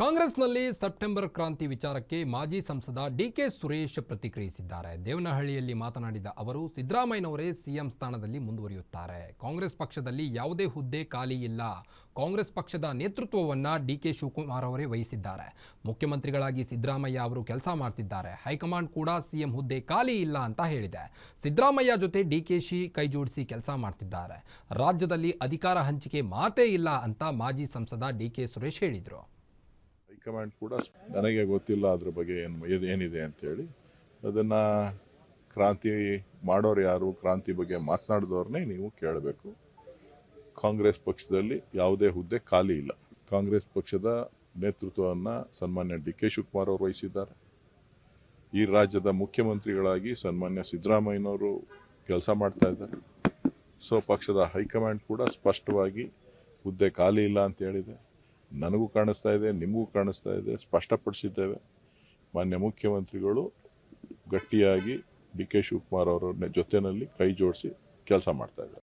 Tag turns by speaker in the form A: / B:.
A: ಕಾಂಗ್ರೆಸ್ನಲ್ಲಿ ಸೆಪ್ಟೆಂಬರ್ ಕ್ರಾಂತಿ ವಿಚಾರಕ್ಕೆ ಮಾಜಿ ಸಂಸದ ಡಿಕೆ ಸುರೇಶ್ ಪ್ರತಿಕ್ರಿಯಿಸಿದ್ದಾರೆ. ದೇವನಹಳ್ಳಿಯಲ್ಲಿ ಮಾತನಾಡಿದ ಅವರು, ಸಿದ್ದರಾಮಯ್ಯನವರೇ ಸಿಎಂ ಸ್ಥಾನದಲ್ಲಿ ಮುಂದುವರಿಯುತ್ತಾರೆ. ಕಾಂಗ್ರೆಸ್ ಪಕ್ಷದಲ್ಲಿ ಯಾವುದೇ ಹುದ್ದೆ ಖಾಲಿ ಇಲ್ಲ. ಕಾಂಗ್ರೆಸ್ ಪಕ್ಷದ ನೇತೃತ್ವವನ್ನ ಡಿಕೆ ಶಿವಕುಮಾರ್ ಅವರೇ ವಹಿಸಿದ್ದಾರೆ. ಮುಖ್ಯಮಂತ್ರಿಗಳಾಗಿ ಸಿದ್ದರಾಮಯ್ಯ ಅವರು ಕೆಲಸ ಮಾಡ್ತಿದ್ದಾರೆ. ಹೈಕಮಾಂಡ್ ಕೂಡ ಸಿಎಂ ಹುದ್ದೆ ಖಾಲಿ ಇಲ್ಲ ಅಂತ ಹೇಳಿದೆ. ಸಿದ್ದರಾಮಯ್ಯ ಜೊತೆ ಡಿಕೆಶಿ ಕೈಜೋಡಿಸಿ ಕೆಲಸ ಮಾಡ್ತಿದ್ದಾರೆ. ರಾಜ್ಯದಲ್ಲಿ ಅಧಿಕಾರ ಹಂಚಿಕೆ ಮಾತೇ ಇಲ್ಲ ಅಂತ ಮಾಜಿ ಸಂಸದ ಡಿಕೆ ಸುರೇಶ್ ಹೇಳಿದರು.
B: ಹೈಕಮಾಂಡ್ ಕೂಡ ನನಗೆ ಗೊತ್ತಿಲ್ಲ ಅದ್ರ ಬಗ್ಗೆ ಏನು ಏನಿದೆ ಅಂತೇಳಿ ಅದನ್ನು ಕ್ರಾಂತಿ ಮಾಡೋರು ಯಾರು, ಕ್ರಾಂತಿ ಬಗ್ಗೆ ಮಾತನಾಡಿದವ್ರನ್ನೇ ನೀವು ಕೇಳಬೇಕು. ಕಾಂಗ್ರೆಸ್ ಪಕ್ಷದಲ್ಲಿ ಯಾವುದೇ ಹುದ್ದೆ ಖಾಲಿ ಇಲ್ಲ. ಕಾಂಗ್ರೆಸ್ ಪಕ್ಷದ ನೇತೃತ್ವವನ್ನು ಸನ್ಮಾನ್ಯ ಡಿ ಕೆ ಶಿವಕುಮಾರ್ ಅವರು ವಹಿಸಿದ್ದಾರೆ. ಈ ರಾಜ್ಯದ ಮುಖ್ಯಮಂತ್ರಿಗಳಾಗಿ ಸನ್ಮಾನ್ಯ ಸಿದ್ದರಾಮಯ್ಯನವರು ಕೆಲಸ ಮಾಡ್ತಾ ಇದ್ದಾರೆ. ಸೊ, ಪಕ್ಷದ ಹೈಕಮಾಂಡ್ ಕೂಡ ಸ್ಪಷ್ಟವಾಗಿ ಹುದ್ದೆ ಖಾಲಿ ಇಲ್ಲ ಅಂತ ಹೇಳಿದೆ. ನನಗೂ ಕಾಣಿಸ್ತಾ ಇದೆ, ನಿಮಗೂ ಕಾಣಿಸ್ತಾ ಇದೆ, ಸ್ಪಷ್ಟಪಡಿಸಿದ್ದೇವೆ. ಮಾನ್ಯ ಮುಖ್ಯಮಂತ್ರಿಗಳು ಗಟ್ಟಿಯಾಗಿ ಡಿ ಕೆ ಶಿವಕುಮಾರ್ ಅವರ ಜೊತೆಯಲ್ಲಿ ಕೈ ಜೋಡಿಸಿ ಕೆಲಸ ಮಾಡ್ತಾ ಇದ್ದಾರೆ.